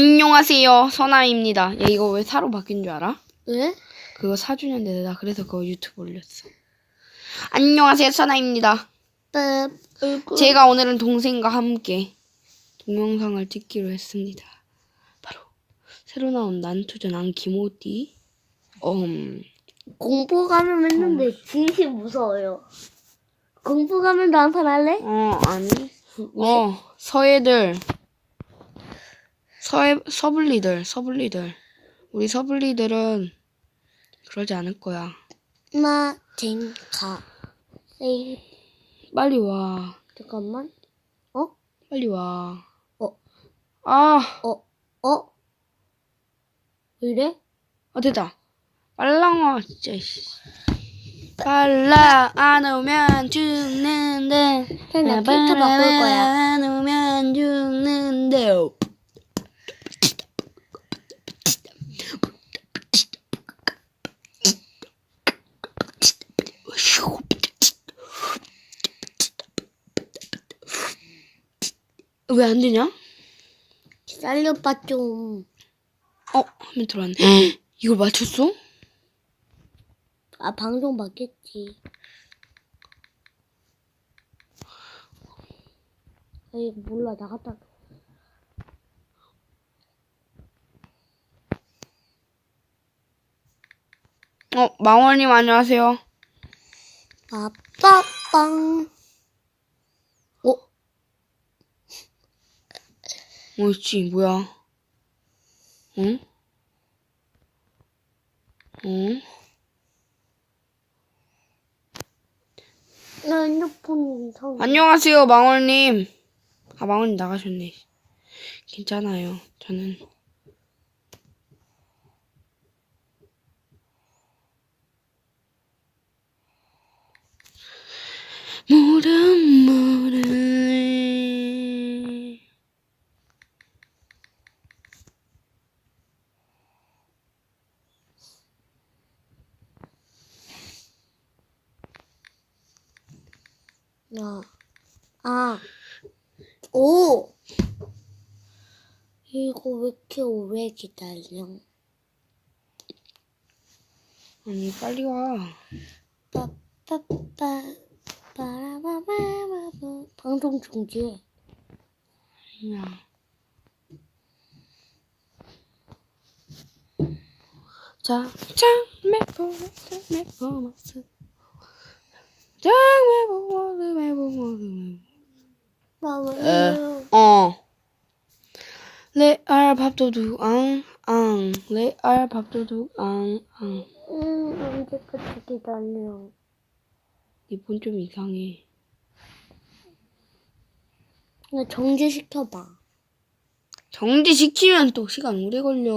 안녕하세요, 선아입니다. 야, 이거 왜 사로 바뀐 줄 알아? 왜? 그거 4주년 되다. 그래서 그거 유튜브 올렸어. 안녕하세요, 선아입니다. 제가 오늘은 동생과 함께 동영상을 찍기로 했습니다. 바로 새로 나온 난투전 안기모띠. 음, 공포 가면 했는데 진심 무서워요. 공포 가면도 한판 할래? 어, 아니. 어, 서애들. 서애, 서블리들, 서블리들. 우리 서블리들은 그러지 않을 거야. 나, 젠, 가. 에이, 빨리 와. 잠깐만. 어? 빨리 와. 어? 아, 어? 어? 왜 이래? 어, 됐다. 빨랑 와, 진짜, 씨. 빨라 안 오면 죽는데. 그냥 나 바꿀 거야. 안 오면 죽는데. 왜 안 되냐? 기다려봐, 좀. 어, 화면 들어왔네. 이걸 맞췄어? 아, 방송 받겠지. 아이, 몰라, 나갔다. 어, 망원님 안녕하세요. 빠빠빵. 어이씨, 뭐야? 응? 응? 나 핸드폰 이상. 안녕하세요, 망원님. 아, 망원님 나가셨네. 괜찮아요. 저는. 모름, 모 아, 아, 오! 이거 왜 이렇게 오래 기다려? 아니, 빨리 와. 빠빠빠, 빠라바바바바. 방송 중지해. 야. 자, 짱매포 마스, 매포마스. 매포마스. 마마요. 어. 레알 밥도둑, 앙, 앙. 레알 밥도둑, 앙, 앙. 음, 언제까지 기다려? 이폰 좀 이상해. 나 정지시켜봐. 정지시키면 또 시간 오래 걸려.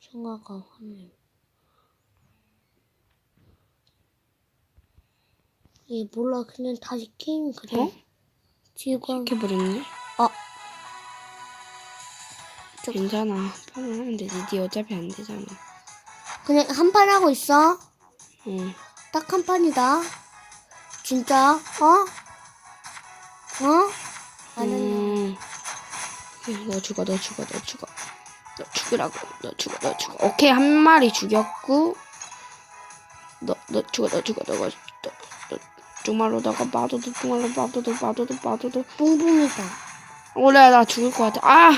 성화가 화내. 얘 몰라, 그냥 다시 게임 그래. 어? 지금, 시켜버렸네. 어, 괜찮아. 판을 하면 되지. 니 어차피 안 되잖아. 그냥 한 판 하고 있어. 응. 딱 한 판이다. 진짜? 어? 어? 안 했네. 음. 야, 너 죽어, 너 죽어, 너 죽어. 너 죽으라고. 너 죽어, 너 죽어. 오케이, 한 마리 죽였고. 너, 너 죽어, 너 죽어, 너, 너, 주말로다가 빠져도, 주말로 빠져도, 빠져도, 빠져도. 뿡뿡이다. 올해 나 죽을 것 같아. 아!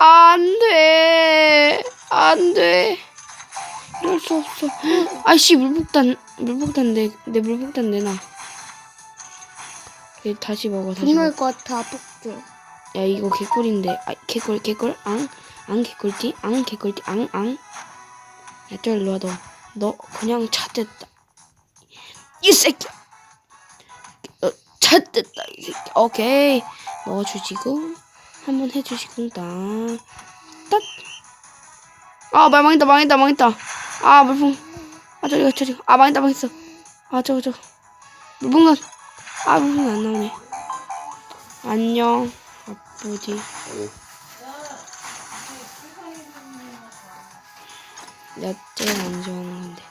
안 돼! 안 돼! 이럴 수 없어. 아이씨, 물폭탄, 물폭탄 내, 내 물폭탄 내놔. 얘 다시 먹어, 다시 먹어. 분노할 것 같아, 폭주. 야 이거 개꿀인데 아 개꿀 개꿀 앙 앙 개꿀띠 앙 개꿀띠 앙 앙 야 저 일로 와 너 너 그냥 잣됐다 이 새끼야 됐다 이 새끼. 오케이. 먹어주시고 한번 해주시고 따따아 망했다 망했다 망했다. 아 물풍. 아 저리가 저리가 아 망했다 망했어. 아 저거 저거. 물풍선. 아 물풍선 안 나오네. 안녕. 나 제일 안 좋아하는 건데.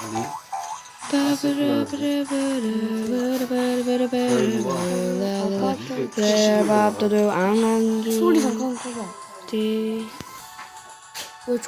아니? 밥도둑 앙안기 소리 잠깐 꺼봐. 띠. 왜 저...